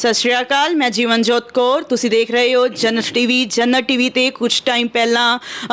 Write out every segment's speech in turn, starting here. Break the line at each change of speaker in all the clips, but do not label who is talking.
ਸਤਿ ਸ਼੍ਰੀ ਅਕਾਲ, ਮੈਂ ਜੀਵਨਜੋਤ ਕੌਰ। ਤੁਸੀਂ ਦੇਖ ਰਹੇ ਹੋ ਜਨਤ ਟੀਵੀ। ਜਨਤ ਟੀਵੀ ਤੇ ਕੁਝ ਟਾਈਮ ਪਹਿਲਾਂ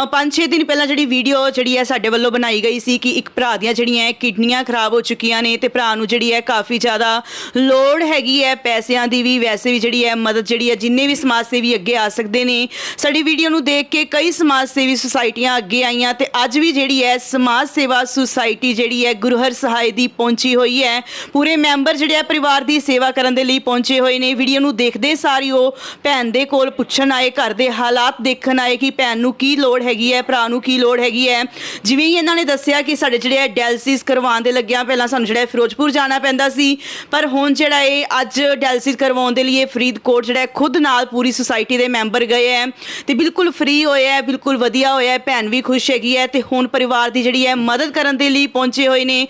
5-6 ਦਿਨ ਪਹਿਲਾਂ ਜਿਹੜੀ ਵੀਡੀਓ ਜਿਹੜੀ ਹੈ ਸਾਡੇ ਵੱਲੋਂ ਬਣਾਈ ਗਈ ਸੀ ਕਿ ਇੱਕ ਭਰਾ ਦੀਆਂ ਜਿਹੜੀਆਂ ਹੈ ਕਿਡਨੀਆਂ ਖਰਾਬ ਹੋ ਚੁੱਕੀਆਂ ਨੇ ਤੇ ਭਰਾ ਨੂੰ ਜਿਹੜੀ ਹੈ ਕਾਫੀ ਜ਼ਿਆਦਾ ਲੋੜ ਹੈਗੀ ਹੈ ਪੈਸਿਆਂ ਦੀ ਵੀ, ਵੈਸੇ ਵੀ ਜਿਹੜੀ ਹੈ ਮਦਦ ਜਿਹੜੀ ਹੈ ਜਿੰਨੇ ਵੀ ਸਮਾਜ ਸੇਵੀ ਅੱਗੇ ਆ ਸਕਦੇ ਨੇ। ਸਾਡੀ ਵੀਡੀਓ ਨੂੰ ਦੇਖ ਕੇ ਕਈ ਸਮਾਜ ਸੇਵੀ ਸੁਸਾਇਟੀਆਂ ਅੱਗੇ ਆਈਆਂ ਤੇ ਅੱਜ ਵੀ ਜਿਹੜੀ ਹੈ ਸਮਾਜ ਸੇਵਾ ਸੁਸਾਇਟੀ ਜਿਹੜੀ ਹੈ ਗੁਰਹਰ ਸਹਾਇ ਦੀ ਪਹੁੰਚੀ ਹੋਈ ਹੈ। ਪੂਰੇ ਮੈਂਬਰ ਜਿਹੜੇ ਆ ਪਰਿਵਾਰ ਦੀ ਸੇਵਾ ਕਰਨ ਦੇ ਲਈ ਪਹੁੰਚੇ ਹੋਏ ਨੇ ਵੀਡੀਓ ਨੂੰ ਦੇਖਦੇ ਸਾਰੀ ਉਹ ਭੈਣ ਦੇ ਕੋਲ ਪੁੱਛਣ ਆਏ, ਘਰ ਦੇ ਹਾਲਾਤ ਦੇਖਣ ਆਏ ਕਿ ਭੈਣ ਨੂੰ ਕੀ ਲੋੜ ਹੈਗੀ ਹੈ, ਭਰਾ ਨੂੰ ਕੀ ਲੋੜ ਹੈਗੀ ਹੈ। ਜਿਵੇਂ ਹੀ ਇਹਨਾਂ ਨੇ ਦੱਸਿਆ ਕਿ ਸਾਡੇ ਜਿਹੜੇ ਆ ਡਾਇਲਸਿਸ ਕਰਵਾਉਣ ਦੇ ਲੱਗਿਆ, ਪਹਿਲਾਂ ਸਾਨੂੰ ਜਿਹੜਾ ਫਿਰੋਜ਼ਪੁਰ ਜਾਣਾ ਪੈਂਦਾ ਸੀ, ਪਰ ਹੁਣ ਜਿਹੜਾ ਇਹ ਅੱਜ ਡਾਇਲਸਿਸ ਕਰਵਾਉਣ ਦੇ ਲਈ ਇਹ ਫਰੀਦਕੋਟ ਜਿਹੜਾ ਖੁਦ ਨਾਲ ਪੂਰੀ ਸੁਸਾਇਟੀ ਦੇ ਮੈਂਬਰ ਗਏ ਹੈ ਤੇ ਬਿਲਕੁਲ ਫ੍ਰੀ ਹੋਏ ਹੈ, ਬਿਲਕੁਲ ਵਧੀਆ ਹੋਇਆ ਹੈ, ਭੈਣ ਵੀ ਖੁਸ਼ ਹੈਗੀ ਹੈ ਤੇ ਹੁਣ ਪਰਿਵਾਰ ਦੀ ਜਿਹੜੀ ਹੈ ਮਦਦ ਕਰਨ ਦੇ ਲਈ ਪਹੁੰਚੇ ਹੋਏ ਨੇ।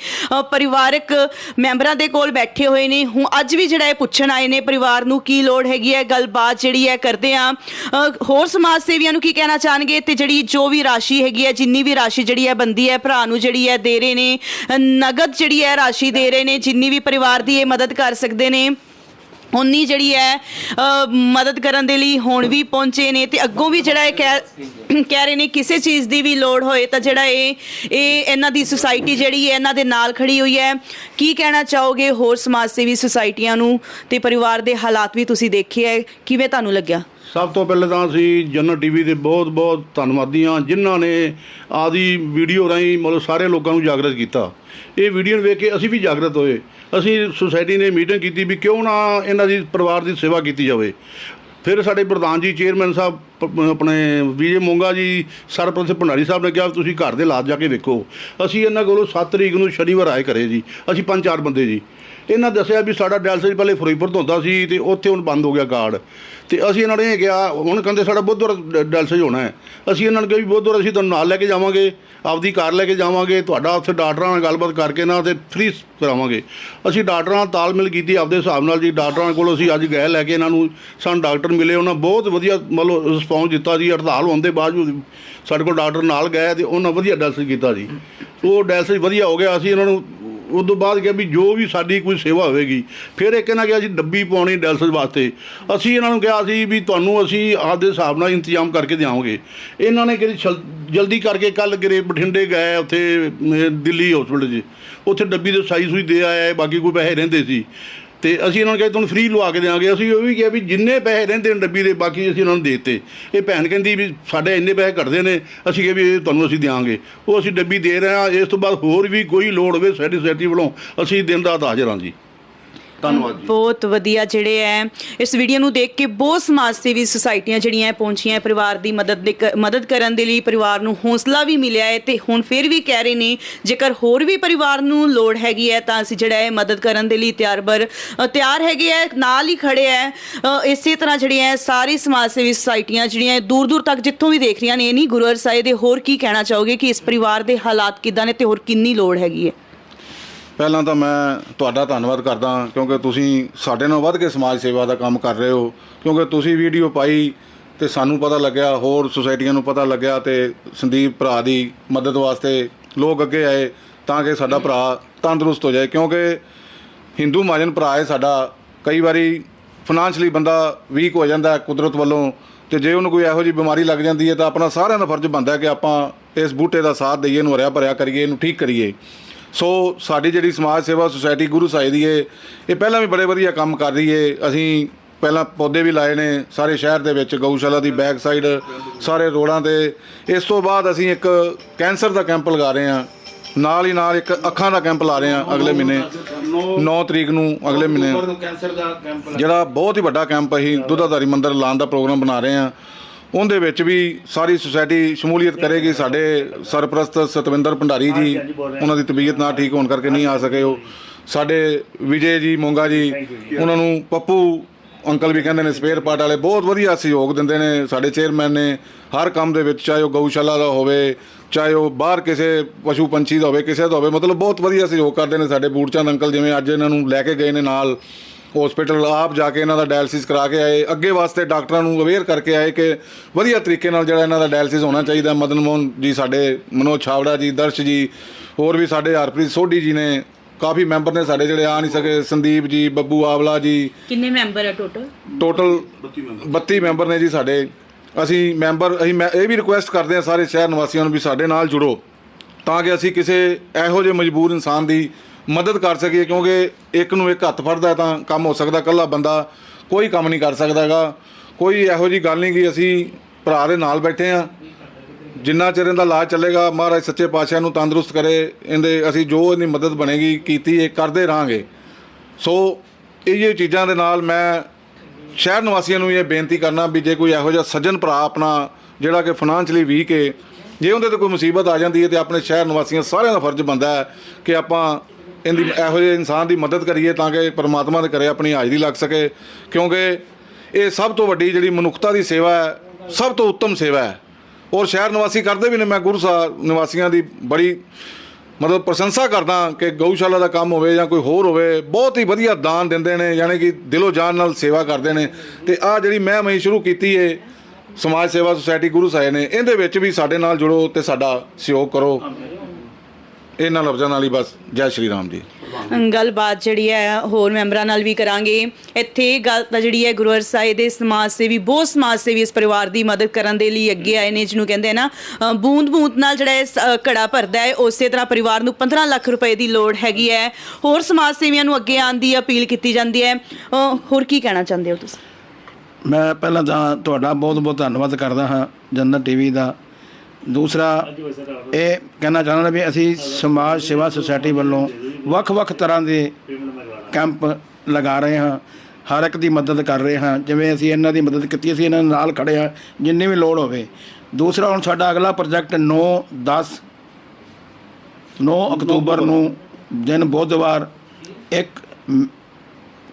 ਪਰਿਵਾਰਕ ਮੈਂਬਰਾਂ ਦੇ ਕੋਲ ਬੈਠੇ ਹੋਏ ਨੇ। ਹੁਣ ਅੱਜ ਵੀ ਜਿਹੜਾ ਇਹ ਪੁੱਛਣ ਆਏ ਨੇ ਪਰਿਵਾਰ ਨੂੰ ਕੀ ਲੋੜ ਹੈਗੀ ਹੈ? ਗੱਲਬਾਤ ਜਿਹੜੀ ਹੈ ਕਰਦੇ ਆ ਹੋਰ ਸਮਾਜ ਸੇਵੀਆਂ ਨੂੰ ਕੀ ਕਹਿਣਾ ਚਾਹਣਗੇ? ਤੇ ਜਿਹੜੀ ਜੋ ਵੀ ਰਾਸ਼ੀ ਹੈਗੀ ਹੈ, ਜਿੰਨੀ ਵੀ ਰਾਸ਼ੀ ਜਿਹੜੀ ਹੈ ਬੰਦੀ ਹੈ, ਭਰਾ ਨੂੰ ਜਿਹੜੀ ਹੈ ਦੇ ਰਹੇ ਨੇ। ਨਗਦ ਜਿਹੜੀ ਹੈ ਰਾਸ਼ੀ ਦੇ ਰਹੇ ਨੇ, ਜਿੰਨੀ ਵੀ ਪਰਿਵਾਰ ਦੀ ਇਹ ਮਦਦ ਕਰ ਸਕਦੇ ਨੇ। ਉਨੀ ਜਿਹੜੀ ਹੈ ਮਦਦ ਕਰਨ ਦੇ ਲਈ ਹੁਣ ਵੀ ਪਹੁੰਚੇ ਨੇ ਤੇ ਅੱਗੋਂ ਵੀ ਜਿਹੜਾ ਇਹ ਕਹਿ ਕਹਿ ਰਹੇ ਨੇ ਕਿਸੇ ਚੀਜ਼ ਦੀ ਵੀ ਲੋੜ ਹੋਏ ਤਾਂ ਜਿਹੜਾ ਇਹ ਇਹ ਇਹਨਾਂ ਦੀ ਸੁਸਾਇਟੀ ਜਿਹੜੀ ਹੈ ਇਹਨਾਂ ਦੇ ਨਾਲ ਖੜੀ ਹੋਈ ਹੈ। ਕੀ ਕਹਿਣਾ ਚਾਹੋਗੇ ਹੋਰ ਸਮਾਜ ਸੇਵੀ ਸੁਸਾਇਟੀਆਂ ਨੂੰ ਤੇ ਪਰਿਵਾਰ ਦੇ ਹਾਲਾਤ ਵੀ ਤੁਸੀਂ ਦੇਖੇ ਹੈ? ਕਿਵੇਂ ਤੁਹਾਨੂੰ ਲੱਗਿਆ?
ਸਭ ਤੋਂ ਪਹਿਲਾਂ ਤਾਂ ਅਸੀਂ ਜਨਰਲ ਟੀਵੀ ਦੇ ਬਹੁਤ ਬਹੁਤ ਧੰਨਵਾਦੀ ਹਾਂ ਜਿਨ੍ਹਾਂ ਨੇ ਆਦੀ ਵੀਡੀਓ ਰਾਹੀਂ ਮਤਲਬ ਸਾਰੇ ਲੋਕਾਂ ਨੂੰ ਜਾਗਰਤ ਕੀਤਾ। ਇਹ ਵੀਡੀਓ ਨੂੰ ਵੇਖ ਕੇ ਅਸੀਂ ਵੀ ਜਾਗਰਤ ਹੋਏ। ਅਸੀਂ ਸੁਸਾਇਟੀ ਨੇ ਮੀਟਿੰਗ ਕੀਤੀ ਵੀ ਕਿਉਂ ਨਾ ਇਹਨਾਂ ਦੀ ਪਰਿਵਾਰ ਦੀ ਸੇਵਾ ਕੀਤੀ ਜਾਵੇ। ਫਿਰ ਸਾਡੇ ਪ੍ਰਧਾਨ ਜੀ ਚੇਅਰਮੈਨ ਸਾਹਿਬ ਆਪਣੇ ਵਿਜੇ ਮੋਂਗਾ ਜੀ ਸਰਪੰਚ ਭੰਡਾਰੀ ਸਾਹਿਬ ਨੇ ਕਿਹਾ ਵੀ ਤੁਸੀਂ ਘਰ ਦੇ ਹਾਲਾਤ ਜਾ ਕੇ ਵੇਖੋ ਅਸੀਂ ਇਹਨਾਂ ਕੋਲੋਂ 7 ਤਰੀਕ ਨੂੰ ਸ਼ਨੀਵਾਰ ਆਏ ਕਰੇ ਜੀ। ਅਸੀਂ ਪੰਜ ਚਾਰ ਬੰਦੇ ਜੀ। ਇਹਨਾਂ ਦੱਸਿਆ ਵੀ ਸਾਡਾ ਡਾਇਲਸਿਸ ਪਹਿਲੇ ਫਿਰੋਜ਼ਪੁਰ ਤੋਂ ਹੁੰਦਾ ਸੀ ਤੇ ਉੱਥੇ ਹੁਣ ਬੰਦ ਹੋ ਗਿਆ ਕਾਰਡ। ਤੇ ਅਸੀਂ ਇਹਨਾਂ ਨੇ ਕਿਹਾ, ਹੁਣ ਕਹਿੰਦੇ ਸਾਡਾ ਬੁੱਧਵਾਰ ਡ- ਹੋਣਾ ਹੈ। ਅਸੀਂ ਇਹਨਾਂ ਨੂੰ ਕਿਹਾ ਵੀ ਬੁੱਧਵਾਰ ਅਸੀਂ ਤੁਹਾਨੂੰ ਨਾਲ ਲੈ ਕੇ ਜਾਵਾਂਗੇ, ਆਪਦੀ ਕਾਰ ਲੈ ਕੇ ਜਾਵਾਂਗੇ, ਤੁਹਾਡਾ ਉੱਥੇ ਡਾਕਟਰਾਂ ਨਾਲ ਗੱਲਬਾਤ ਕਰਕੇ ਨਾ ਤੇ ਫ੍ਰੀ ਕਰਾਵਾਂਗੇ। ਅਸੀਂ ਡਾਕਟਰਾਂ ਨਾਲ ਤਾਲਮੇਲ ਕੀਤੀ ਆਪਦੇ ਹਿਸਾਬ ਨਾਲ ਜੀ, ਡਾਕਟਰਾਂ ਕੋਲ ਅਸੀਂ ਅੱਜ ਗਏ ਲੈ ਕੇ ਇਹਨਾਂ ਨੂੰ। ਸਾਨੂੰ ਡਾਕਟਰ ਮਿਲੇ, ਉਹਨਾਂ ਬਹੁਤ ਵਧੀਆ ਮਤਲਬ ਰਿਸਪੌਂਸ ਦਿੱਤਾ ਜੀ, ਹੜਤਾਲ ਹੋਣ ਦੇ ਬਾਵਜੂਦ ਸਾਡੇ ਕੋਲ ਡਾਕਟਰ ਨਾਲ ਗਏ ਤੇ ਉਹਨਾਂ ਵਧੀਆ ਡੈਲਸਿਸ ਕੀਤਾ ਜੀ। ਉਹ ਡੈਲਸਿਸ ਵਧੀਆ ਹੋ ਗਿਆ, ਅਸੀਂ ਇਹਨਾਂ ਨੂੰ ਉਸ ਤੋਂ ਬਾਅਦ ਕਿਹਾ ਵੀ ਜੋ ਵੀ ਸਾਡੀ ਕੋਈ ਸੇਵਾ ਹੋਵੇਗੀ, ਫਿਰ ਇਹ ਕਹਿੰਦਾ ਕਿਹਾ ਸੀ ਡੱਬੀ ਪਾਉਣੀ ਡਾਇਲਸਿਸ ਵਾਸਤੇ। ਅਸੀਂ ਇਹਨਾਂ ਨੂੰ ਕਿਹਾ ਸੀ ਵੀ ਤੁਹਾਨੂੰ ਅਸੀਂ ਆਪਦੇ ਹਿਸਾਬ ਨਾਲ ਇੰਤਜ਼ਾਮ ਕਰਕੇ ਦੇਵਾਂਗੇ ਇਹਨਾਂ ਨੇ ਕਿਹਾ ਜਲਦੀ ਕਰਕੇ ਕੱਲ ਗਰੇ ਬਠਿੰਡੇ ਗਏ, ਉੱਥੇ ਦਿੱਲੀ ਹਸਪੀਟਲ 'ਚ। ਉੱਥੇ ਡੱਬੀ ਦੇ ਸਾਈ ਸੂਈ ਦੇ ਆਇਆ ਬਾਕੀ ਕੋਈ ਪੈਸੇ ਰਹਿੰਦੇ ਸੀ। ਤੇ ਅਸੀਂ ਇਹਨਾਂ ਨੂੰ ਕਿਹਾ ਤੁਹਾਨੂੰ ਫ੍ਰੀ ਲਵਾ ਕੇ ਦੇਵਾਂਗੇ ਅਸੀਂ ਉਹ ਵੀ ਕਿਹਾ ਵੀ ਜਿੰਨੇ ਪੈਸੇ ਰਹਿੰਦੇ ਨੇ ਡੱਬੀ ਦੇ, ਬਾਕੀ ਅਸੀਂ ਉਹਨਾਂ ਨੂੰ ਦੇਤੇ। ਇਹ ਭੈਣ ਕਹਿੰਦੀ ਵੀ ਸਾਡੇ ਇੰਨੇ ਪੈਸੇ ਘਟਦੇ ਨੇ, ਅਸੀਂ ਕਿਹਾ ਵੀ ਇਹ ਤੁਹਾਨੂੰ ਅਸੀਂ ਦਿਆਂਗੇ। ਉਹ ਅਸੀਂ ਡੱਬੀ ਦੇ ਰਹੇ ਹਾਂ। ਇਸ ਤੋਂ ਬਾਅਦ ਹੋਰ ਵੀ ਕੋਈ ਲੋੜ ਹੋਵੇ ਸਾਡੀ ਸੋਸਾਇਟੀ ਵੱਲੋਂ, ਅਸੀਂ ਦਿਨ ਰਾਤ ਹਾਜ਼ਰ ਹਾਂ ਜੀ। ਧੰਨਵਾਦ ਜੀ।
ਬਹੁਤ ਵਧੀਆ ਜਿਹੜੇ ਹੈ ਇਸ ਵੀਡੀਓ ਨੂੰ ਦੇਖ ਕੇ ਬਹੁਤ ਸਮਾਜ ਸੇਵੀ ਸੁਸਾਇਟੀਆਂ ਜਿਹੜੀਆਂ ਹੈ ਪਹੁੰਚੀਆਂ ਹੈ ਪਰਿਵਾਰ ਦੀ ਮਦਦ ਦੇ ਕ- ਮਦਦ ਕਰਨ ਦੇ ਲਈ ਪਰਿਵਾਰ ਨੂੰ ਹੌਸਲਾ ਵੀ ਮਿਲਿਆ ਹੈ ਤੇ ਹੁਣ ਫਿਰ ਵੀ ਕਹਿ ਰਹੇ ਨੇ, ਜੇਕਰ ਹੋਰ ਵੀ ਪਰਿਵਾਰ ਨੂੰ ਲੋੜ ਹੈਗੀ ਹੈ ਤਾਂ ਅਸੀਂ ਜਿਹੜਾ ਹੈ ਮਦਦ ਕਰਨ ਦੇ ਲਈ ਤਿਆਰਬਰ ਤਿਆਰ ਹੈਗੇ ਹੈ ਨਾਲ ਹੀ ਖੜੇ ਹੈ ਇਸੇ ਤਰ੍ਹਾਂ ਜਿਹੜੀਆਂ ਹੈ ਸਾਰੀ ਸਮਾਜ ਸੇਵੀ ਸੁਸਾਇਟੀਆਂ ਜਿਹੜੀਆਂ ਦੂਰ ਦੂਰ ਤੱਕ ਜਿੱਥੋਂ ਵੀ ਦੇਖ ਰਹੀਆਂ ਨੇ, ਇਹ ਨਹੀਂ ਗੁਰੂ ਸਾਹਿਬ ਦੇ ਹੋਰ ਕੀ ਕਹਿਣਾ ਚਾਹੋਗੇ ਕਿ ਇਸ ਪਰਿਵਾਰ ਦੇ ਹਾਲਾਤ ਕਿਦਾਂ ਨੇ ਤੇ ਹੋਰ ਕਿੰਨੀ ਲੋੜ ਹੈਗੀ ਹੈ
ਪਹਿਲਾਂ ਤਾਂ ਮੈਂ ਤੁਹਾਡਾ ਧੰਨਵਾਦ ਕਰਦਾ ਕਿਉਂਕਿ ਤੁਸੀਂ ਸਾਡੇ ਨਾਲ ਵੱਧ ਕੇ ਸਮਾਜ ਸੇਵਾ ਦਾ ਕੰਮ ਕਰ ਰਹੇ ਹੋ, ਕਿਉਂਕਿ ਤੁਸੀਂ ਵੀਡੀਓ ਪਾਈ ਤੇ ਸਾਨੂੰ ਪਤਾ ਲੱਗਿਆ, ਹੋਰ ਸੁਸਾਇਟੀਆਂ ਨੂੰ ਪਤਾ ਲੱਗਿਆ ਤੇ ਸੰਦੀਪ ਭਰਾ ਦੀ ਮਦਦ ਵਾਸਤੇ ਲੋਕ ਅੱਗੇ ਆਏ ਤਾਂ ਕਿ ਸਾਡਾ ਭਰਾ ਤੰਦਰੁਸਤ ਹੋ ਜਾਏ, ਕਿਉਂਕਿ ਹਿੰਦੂ ਮਹਾਜਨ ਭਰਾ ਹੈ ਸਾਡਾ, ਕਈ ਵਾਰੀ ਫਾਈਨਾਂਸ਼ਲੀ ਬੰਦਾ ਵੀਕ ਹੋ ਜਾਂਦਾ ਕੁਦਰਤ ਵੱਲੋਂ ਤੇ ਜੇ ਉਹਨੂੰ ਕੋਈ ਇਹੋ ਜਿਹੀ ਬਿਮਾਰੀ ਲੱਗ ਜਾਂਦੀ ਹੈ ਤਾਂ ਆਪਣਾ ਸਾਰਿਆਂ ਦਾ ਫਰਜ਼ ਬਣਦਾ ਹੈ ਕਿ ਆਪਾਂ ਇਸ ਬੂਟੇ ਦਾ ਸਾਥ ਦਈਏ, ਇਹਨੂੰ ਹਰਿਆ ਭਰਿਆ ਕਰੀਏ, ਇਹਨੂੰ ਠੀਕ ਕਰੀਏ। ਸੋ ਸਾਡੀ ਜਿਹੜੀ ਸਮਾਜ ਸੇਵਾ ਸੁਸਾਇਟੀ ਗੁਰੂ ਸਾਹਿਬ ਦੀ ਏ ਇਹ ਪਹਿਲਾਂ ਵੀ ਬੜੇ ਵਧੀਆ ਕੰਮ ਕਰ ਰਹੀ ਏ। ਅਸੀਂ ਪਹਿਲਾਂ ਪੌਦੇ ਵੀ ਲਾਏ ਨੇ ਸਾਰੇ ਸ਼ਹਿਰ ਦੇ ਵਿੱਚ ਗਊਸ਼ਾਲਾ ਦੀ ਬੈਕ ਸਾਈਡ ਸਾਰੇ ਰੋਡਾਂ ਤੇ। ਇਸ ਤੋਂ ਬਾਅਦ ਅਸੀਂ ਇੱਕ ਕੈਂਸਰ ਦਾ ਕੈਂਪ ਲਗਾ ਰਹੇ ਹਾਂ। ਨਾਲ ਹੀ ਨਾਲ ਇੱਕ ਅੱਖਾਂ ਦਾ ਕੈਂਪ ਲਾ ਰਹੇ ਹਾਂ ਅਗਲੇ ਮਹੀਨੇ। 9 ਤਰੀਕ ਨੂੰ ਅਗਲੇ ਮਹੀਨੇ। ਜਿਹੜਾ ਬਹੁਤ ਹੀ ਵੱਡਾ ਕੈਂਪ ਅਸੀਂ ਦੁੱਧਾਧਾਰੀ ਮੰਦਿਰ ਲਾਉਣ ਦਾ ਪ੍ਰੋਗਰਾਮ ਬਣਾ ਰਹੇ ਹਾਂ। ਉਹਦੇ ਵਿੱਚ ਵੀ ਸਾਰੀ ਸੁਸਾਇਟੀ ਸ਼ਮੂਲੀਅਤ ਕਰੇਗੀ ਸਾਡੇ ਸਰਪ੍ਰਸਤ ਸਤਵਿੰਦਰ ਭੰਡਾਰੀ ਜੀ ਉਹਨਾਂ ਦੀ ਤਬੀਅਤ ਨਾ ਠੀਕ ਹੋਣ ਕਰਕੇ ਨਹੀਂ ਆ ਸਕੇ ਉਹ। ਸਾਡੇ ਵਿਜੇ ਜੀ ਮੋਂਗਾ ਜੀ ਉਹਨਾਂ ਨੂੰ ਪੱਪੂ ਅੰਕਲ ਵੀ ਕਹਿੰਦੇ ਨੇ ਸਪੇਅਰ ਪਾਰਟ ਵਾਲੇ ਬਹੁਤ ਵਧੀਆ ਸਹਿਯੋਗ ਦਿੰਦੇ ਨੇ ਸਾਡੇ ਚੇਅਰਮੈਨ ਨੇ। ਹਰ ਕੰਮ ਦੇ ਵਿੱਚ ਚਾਹੇ ਉਹ ਗਊਸ਼ਾਲਾ ਦਾ ਹੋਵੇ ਚਾਹੇ ਉਹ ਬਾਹਰ ਕਿਸੇ ਪਸ਼ੂ ਪੰਛੀ ਦਾ ਹੋਵੇ ਕਿਸੇ ਦਾ ਹੋਵੇ ਮਤਲਬ ਬਹੁਤ ਵਧੀਆ ਸਹਿਯੋਗ ਕਰਦੇ ਨੇ ਸਾਡੇ ਬੂਟਚੰਦ ਅੰਕਲ ਜਿਵੇਂ ਅੱਜ ਇਹਨਾਂ ਨੂੰ ਲੈ ਕੇ ਗਏ ਨੇ ਨਾਲ। ਹਸਪੀਟਲ ਆਪ ਜਾ ਕੇ ਇਹਨਾਂ ਦਾ ਡਾਇਲਿਸਿਸ ਕਰਾ ਕੇ ਆਏ। ਅੱਗੇ ਵਾਸਤੇ ਡਾਕਟਰਾਂ ਨੂੰ ਅਵੇਅਰ ਕਰਕੇ ਆਏ ਕਿ ਵਧੀਆ ਤਰੀਕੇ ਨਾਲ ਜਿਹੜਾ ਇਹਨਾਂ ਦਾ ਡਾਇਲਿਸਿਸ ਹੋਣਾ ਚਾਹੀਦਾ। ਮਦਨ ਮੋਹਨ ਜੀ ਸਾਡੇ ਮਨੋਜ ਛਾਵੜਾ ਜੀ ਦਰਸ਼ ਜੀ ਹੋਰ ਵੀ ਸਾਡੇ ਹਰਪ੍ਰੀਤ ਸੋਢੀ ਜੀ ਨੇ ਕਾਫੀ ਮੈਂਬਰ ਨੇ ਸਾਡੇ ਜਿਹੜੇ ਆ ਨਹੀਂ ਸਕੇ। ਸੰਦੀਪ ਜੀ ਬੱਬੂ ਆਵਲਾ ਜੀ।
ਕਿੰਨੇ ਮੈਂਬਰ ਹੈ ਟੋਟਲ
ਟੋਟਲ 32 ਮੈਂਬਰ ਨੇ ਜੀ ਸਾਡੇ। ਅਸੀਂ ਮੈਂਬਰ ਅਸੀਂ ਇਹ ਵੀ ਰਿਕੁਐਸਟ ਕਰਦੇ ਹਾਂ ਸਾਰੇ ਸ਼ਹਿਰ ਨਿਵਾਸੀਆਂ ਨੂੰ ਵੀ ਸਾਡੇ ਨਾਲ ਜੁੜੋ ਤਾਂ ਕਿ ਅਸੀਂ ਕਿਸੇ ਇਹੋ ਜਿਹੇ ਮਜਬੂਰ ਇਨਸਾਨ ਦੀ ਮਦਦ ਕਰ ਸਕੀਏ ਕਿਉਂਕਿ ਇੱਕ ਨੂੰ ਇੱਕ ਹੱਥ ਫੜਦਾ ਤਾਂ ਕੰਮ ਹੋ ਸਕਦਾ, ਇਕੱਲਾ ਬੰਦਾ ਕੋਈ ਕੰਮ ਨਹੀਂ ਕਰ ਸਕਦਾਗਾ ਕੋਈ ਇਹੋ ਜਿਹੀ ਗੱਲ ਨਹੀਂ ਕਿ ਅਸੀਂ ਭਰਾ ਦੇ ਨਾਲ ਬੈਠੇ ਹਾਂ। ਜਿੰਨਾ ਚਿਰ ਇਹਦਾ ਇਲਾਜ ਚੱਲੇਗਾ, ਮਹਾਰਾਜ ਸੱਚੇ ਪਾਤਸ਼ਾਹ ਨੂੰ ਤੰਦਰੁਸਤ ਕਰੇ। ਇਹਦੇ ਅਸੀਂ ਜੋ ਇਹਦੀ ਮਦਦ ਬਣੇਗੀ, ਕੀਤੀ ਇਹ ਕਰਦੇ ਰਹਾਂਗੇ। ਸੋ ਇਹ ਚੀਜ਼ਾਂ ਦੇ ਨਾਲ ਮੈਂ ਸ਼ਹਿਰ ਨਿਵਾਸੀਆਂ ਨੂੰ ਇਹ ਬੇਨਤੀ ਕਰਨਾ ਵੀ ਜੇ ਕੋਈ ਇਹੋ ਜਿਹਾ ਸੱਜਣ ਭਰਾ ਆਪਣਾ ਜਿਹੜਾ ਕਿ ਫਾਈਨੈਂਸ਼ਲੀ ਵੀਕ ਹੈ ਜੇ ਉਹਦੇ ਤੇ ਕੋਈ ਮੁਸੀਬਤ ਆ ਜਾਂਦੀ ਹੈ ਤੇ ਆਪਣੇ ਸ਼ਹਿਰ ਨਿਵਾਸੀਆਂ ਸਾਰਿਆਂ ਦਾ ਫਰਜ਼ ਬਣਦਾ ਹੈ ਕਿ ਆਪਾਂ ਇਹਦੀ ਇਹੋ ਜਿਹੇ ਇਨਸਾਨ ਦੀ ਮਦਦ ਕਰੀਏ ਤਾਂ ਕਿ ਪਰਮਾਤਮਾ ਦੇ ਕਰੇ ਆਪਣੀ ਹਾਜ਼ਰੀ ਲੱਗ ਸਕੇ। ਕਿਉਂਕਿ ਇਹ ਸਭ ਤੋਂ ਵੱਡੀ ਜਿਹੜੀ ਮਨੁੱਖਤਾ ਦੀ ਸੇਵਾ ਹੈ, ਸਭ ਤੋਂ ਉੱਤਮ ਸੇਵਾ ਹੈ। ਔਰ ਸ਼ਹਿਰ ਨਿਵਾਸੀ ਕਰਦੇ ਵੀ ਨੇ, ਮੈਂ ਗੁਰੂ ਸਾਹਿਬ ਨਿਵਾਸੀਆਂ ਦੀ ਬੜੀ ਮਤਲਬ ਪ੍ਰਸ਼ੰਸਾ ਕਰਦਾ ਕਿ ਗਊਸ਼ਾਲਾ ਦਾ ਕੰਮ ਹੋਵੇ ਜਾਂ ਕੋਈ ਹੋਰ ਹੋਵੇ, ਬਹੁਤ ਹੀ ਵਧੀਆ ਦਾਨ ਦਿੰਦੇ ਨੇ, ਯਾਨੀ ਕਿ ਦਿਲੋਂ ਜਾਨ ਨਾਲ ਸੇਵਾ ਕਰਦੇ ਨੇ। ਤੇ ਆ ਜਿਹੜੀ ਮੈਂ ਮੈਂ ਸ਼ੁਰੂ ਕੀਤੀ ਏ, ਸਮਾਜ ਸੇਵਾ ਸੁਸਾਇਟੀ ਗੁਰੂ ਸਾਹਿਬ ਨੇ, ਇਹਦੇ ਵਿੱਚ ਵੀ ਸਾਡੇ ਨਾਲ ਜੁੜੋ ਤੇ ਸਾਡਾ ਸਹਿਯੋਗ ਕਰੋ। ਇਹਨਾਂ ਲਫ਼ਜ਼ਾਂ ਨਾਲ ਹੀ ਬਸ ਜੈ ਸ਼੍ਰੀ ਰਾਮ ਜੀ।
ਗੱਲਬਾਤ ਜਿਹੜੀ ਹੈ ਹੋਰ ਮੈਂਬਰਾਂ ਨਾਲ ਵੀ ਕਰਾਂਗੇ। ਇੱਥੇ ਗੱਲ ਤਾਂ ਜਿਹੜੀ ਹੈ ਗੁਰੂ ਸਾਹਿਬ ਦੇ ਸਮਾਜ ਸੇਵੀ ਬਹੁਤ ਸਮਾਜ ਸੇਵੀ ਇਸ ਪਰਿਵਾਰ ਦੀ ਮਦਦ ਕਰਨ ਦੇ ਲਈ ਅੱਗੇ ਆਏ ਨੇ ਜਿਹਨੂੰ ਕਹਿੰਦੇ ਆ ਨਾ ਬੂੰਦ ਬੂੰਦ ਨਾਲ ਜਿਹੜਾ ਇਹ ਸ- ਅ, ਘੜਾ ਭਰਦਾ ਹੈ ਉਸੇ ਤਰ੍ਹਾਂ ਪਰਿਵਾਰ ਨੂੰ 15 ਲੱਖ ਰੁਪਏ ਦੀ ਲੋੜ ਹੈਗੀ ਹੈ। ਹੋਰ ਸਮਾਜ ਸੇਵੀਆਂ ਨੂੰ ਅੱਗੇ ਆਉਣ ਦੀ ਅਪੀਲ ਕੀਤੀ ਜਾਂਦੀ ਹੈ। ਹੋਰ ਕੀ ਕਹਿਣਾ ਚਾਹੁੰਦੇ ਹੋ ਤੁਸੀਂ?
ਮੈਂ ਪਹਿਲਾਂ ਤਾਂ ਤੁਹਾਡਾ ਬਹੁਤ ਬਹੁਤ ਧੰਨਵਾਦ ਕਰਦਾ ਹਾਂ ਜਨਰਲ ਟੀਵੀ ਦਾ। ਦੂਸਰਾ, ਇਹ ਕਹਿਣਾ ਚਾਹੁੰਦਾ ਵੀ ਅਸੀਂ ਸਮਾਜ ਸੇਵਾ ਸੁਸਾਇਟੀ ਵੱਲੋਂ ਵੱਖ-ਵੱਖ ਤਰ੍ਹਾਂ ਦੇ ਕੈਂਪ ਲਗਾ ਰਹੇ ਹਾਂ, ਹਰ ਇੱਕ ਦੀ ਮਦਦ ਕਰ ਰਹੇ ਹਾਂ, ਜਿਵੇਂ ਅਸੀਂ ਇਹਨਾਂ ਦੀ ਮਦਦ ਕੀਤੀ, ਅਸੀਂ ਇਹਨਾਂ ਨਾਲ ਖੜੇ ਹਾਂ, ਜਿੰਨੀ ਵੀ ਲੋੜ ਹੋਵੇ। ਦੂਸਰਾ, ਹੁਣ ਸਾਡਾ ਅਗਲਾ ਪ੍ਰੋਜੈਕਟ 9 10 9 ਅਕਤੂਬਰ ਨੂੰ ਦਿਨ ਬੁੱਧਵਾਰ ਇੱਕ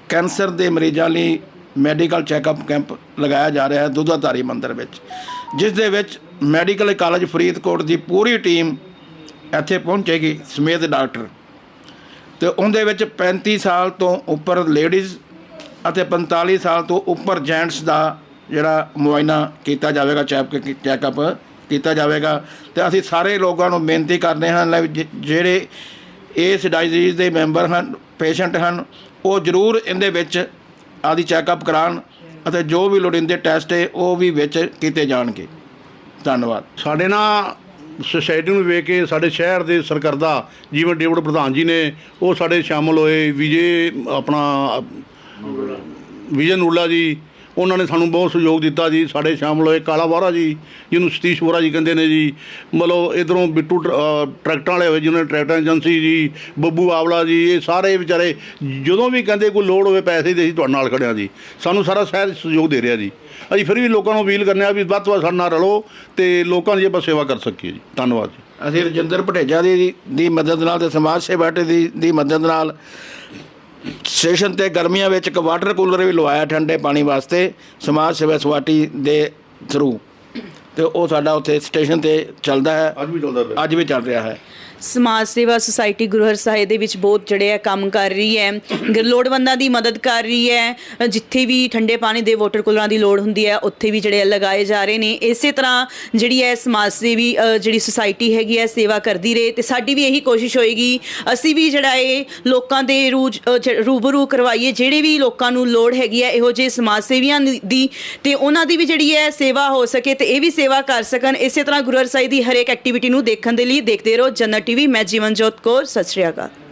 ਕੈਂਸਰ ਦੇ ਮਰੀਜ਼ਾਂ ਲਈ ਮੈਡੀਕਲ ਚੈੱਕਅਪ ਕੈਂਪ ਲਗਾਇਆ ਜਾ ਰਿਹਾ ਹੈ, ਦੁੱਧਾਧਾਰੀ ਮੰਦਿਰ ਵਿੱਚ, ਜਿਸ ਦੇ ਵਿੱਚ ਮੈਡੀਕਲ ਕਾਲਜ ਫਰੀਦਕੋਟ ਦੀ ਪੂਰੀ ਟੀਮ ਇੱਥੇ ਪਹੁੰਚੇਗੀ ਸਮੇਤ ਡਾਕਟਰ। ਤੇ ਉਹਦੇ ਵਿੱਚ 35 ਸਾਲ ਤੋਂ ਉੱਪਰ ਲੇਡੀਜ਼ ਅਤੇ 45 ਸਾਲ ਤੋਂ ਉੱਪਰ ਜੈਂਟਸ ਦਾ ਜਿਹੜਾ ਮੁਆਇਨਾ ਕੀਤਾ ਜਾਵੇਗਾ ਚੈੱਕ ਚੈੱਕਅਪ ਕੀਤਾ ਜਾਵੇਗਾ। ਤੇ ਅਸੀਂ ਸਾਰੇ ਲੋਕਾਂ ਨੂੰ ਬੇਨਤੀ ਕਰਦੇ ਹਾਂ ਲੈ ਜਿਹੜੇ ਇਸ ਡਾਇਜ਼ੀਜ਼ ਦੇ ਮੈਂਬਰ ਹਨ ਪੇਸ਼ੈਂਟ ਹਨ, ਉਹ ਜ਼ਰੂਰ ਇਹਦੇ ਵਿੱਚ ਆਦੀ ਚੈੱਕਅਪ ਕਰਾਉਣ ਅਤੇ ਜੋ ਵੀ ਲੋੜੀਂਦੇ ਟੈਸਟ ਹੈ ਉਹ ਵੀ ਵਿੱਚ ਕੀਤੇ ਜਾਣਗੇ। ਧੰਨਵਾਦ।
ਸਾਡੇ ਨਾਲ ਸੋਸਾਇਟੀ ਨੂੰ ਵੇਖ ਕੇ ਸਾਡੇ ਸ਼ਹਿਰ ਦੇ ਸਰਕਰਦਾ ਜਿਵੇਂ ਡੇਵਿਡ ਪ੍ਰਧਾਨ ਜੀ ਨੇ, ਉਹ ਸਾਡੇ ਸ਼ਾਮਲ ਹੋਏ, ਵਿਜੇ, ਆਪਣਾ, ਵਿਜੇ ਨੂਲਾ ਜੀ ਉਹਨਾਂ ਨੇ ਸਾਨੂੰ ਬਹੁਤ ਸਹਿਯੋਗ ਦਿੱਤਾ ਜੀ, ਸਾਡੇ ਸ਼ਾਮਲ ਹੋਏ ਕਾਲਾ ਵਾਰਾ ਜੀ, ਜਿਹਨੂੰ ਸਤੀਸ਼ ਵੋਰਾ ਜੀ ਕਹਿੰਦੇ ਨੇ ਜੀ। ਮਤਲਬ ਇਧਰੋਂ ਬਿੱਟੂ ਟਰੈਕਟਰਾਂ ਵਾਲੇ ਹੋਏ, ਜਿਹਨਾਂ ਨੇ ਟਰੈਕਟਰ ਏਜੰਸੀ ਜੀ, ਬੱਬੂ ਆਵਲਾ ਜੀ, ਇਹ ਸਾਰੇ ਵਿਚਾਰੇ ਜਦੋਂ ਵੀ ਕਹਿੰਦੇ ਕੋਈ ਲੋੜ ਹੋਵੇ ਪੈਸੇ ਦੇ ਅਸੀਂ ਤੁਹਾਡੇ ਨਾਲ ਖੜਿਆ ਜੀ। ਸਾਨੂੰ ਸਾਰਾ ਸ਼ਹਿਰ ਸਹਿਯੋਗ ਦੇ ਰਿਹਾ ਜੀ। ਅਸੀਂ ਫਿਰ ਵੀ ਲੋਕਾਂ ਨੂੰ ਅਪੀਲ ਕਰਨੇ ਆ ਵੀ ਵੱਧ ਤੋਂ ਵੱਧ ਸਾਡੇ ਨਾਲ ਰਲੋ ਤੇ ਲੋਕਾਂ ਦੀ ਆਪਾਂ ਸੇਵਾ ਕਰ ਸਕੀਏ ਜੀ। ਧੰਨਵਾਦ ਜੀ।
ਅਸੀਂ ਰਜਿੰਦਰ ਭਟੇਜਾ ਦੀ ਦੀ ਮਦਦ ਨਾਲ ਤੇ ਸਮਾਜ ਸੇਵਾ ਦੀ ਦੀ ਮਦਦ ਨਾਲ ਸਟੇਸ਼ਨ ਤੇ ਗਰਮੀਆਂ ਵਿੱਚ ਇੱਕ ਵਾਟਰ ਕੂਲਰ ਵੀ ਲਵਾਇਆ ਠੰਡੇ ਪਾਣੀ ਵਾਸਤੇ ਸਮਾਜ ਸੇਵਾ ਸੁਸਾਇਟੀ ਦੇ ਥਰੂ। ਤੇ ਉਹ ਸਾਡਾ ਉੱਥੇ ਸਟੇਸ਼ਨ ਤੇ ਚੱਲਦਾ ਹੈ।
ਅੱਜ ਵੀ ਚੱਲਦਾ ਪਿਆ।
ਅੱਜ ਵੀ ਚੱਲ ਰਿਹਾ ਹੈ।
ਸਮਾਜ ਸੇਵਾ ਸੁਸਾਇਟੀ ਗੁਰੂ ਹਰਸਾਏ ਦੇ ਵਿੱਚ ਬਹੁਤ ਜਿਹੜੇ ਆ ਕੰਮ ਕਰ ਰਹੀ ਹੈ। ਗ- ਲੋੜਵੰਦਾਂ ਦੀ ਮਦਦ ਕਰ ਰਹੀ ਹੈ। ਅ, ਜਿੱਥੇ ਵੀ ਠੰਡੇ ਪਾਣੀ ਦੇ ਵਾਟਰ ਕੂਲਰਾਂ ਦੀ ਲੋੜ ਹੁੰਦੀ ਹੈ ਉੱਥੇ ਵੀ ਜਿਹੜੇ ਆ ਲਗਾਏ ਜਾ ਰਹੇ ਨੇ। ਇਸੇ ਤਰ੍ਹਾਂ ਜਿਹੜੀ ਹੈ ਸਮਾਜ ਸੇਵੀ ਅ, ਜਿਹੜੀ ਸੁਸਾਇਟੀ ਹੈਗੀ ਹੈ ਸੇਵਾ ਕਰਦੀ ਰਹੇ ਤੇ ਸਾਡੀ ਵੀ ਇਹੀ ਕੋਸ਼ਿਸ਼ ਹੋਏਗੀ। ਅਸੀਂ ਵੀ ਜਿਹੜਾ ਇਹ ਲੋਕਾਂ ਦੇ ਰੂਜ ਅ, ਜ- ਰੂਬਰੂ ਕਰਵਾਈਏ। ਜਿਹੜੇ ਵੀ ਲੋਕਾਂ ਨੂੰ ਲੋੜ ਹੈਗੀ ਹੈ ਇਹੋ ਜਿਹੇ ਸਮਾਜ ਸੇਵੀਆਂ ਦੀ ਤੇ ਉਹਨਾਂ ਦੀ ਵੀ ਜਿਹੜੀ ਹੈ ਸੇਵਾ ਹੋ ਸਕੇ ਤੇ ਇਹ ਵੀ ਸੇਵਾ ਸੇਵਾ ਕਰ ਸਕਣ। ਇਸੇ ਤਰ੍ਹਾਂ ਗੁਰੂ ਹਰ ਸਾਹਿਬ ਦੀ ਹਰੇਕ ਐਕਟੀਵਿਟੀ ਨੂੰ ਦੇਖਣ ਦੇ ਲਈ ਦੇਖਦੇ ਰਹੋ। ਜਨਰਲ ਟੀਵੀ, ਮੈਂ ਜੀਵਨਜੋਤ ਕੌਰ, ਸਤਿ ਸ਼੍ਰੀ ਅਕਾਲ।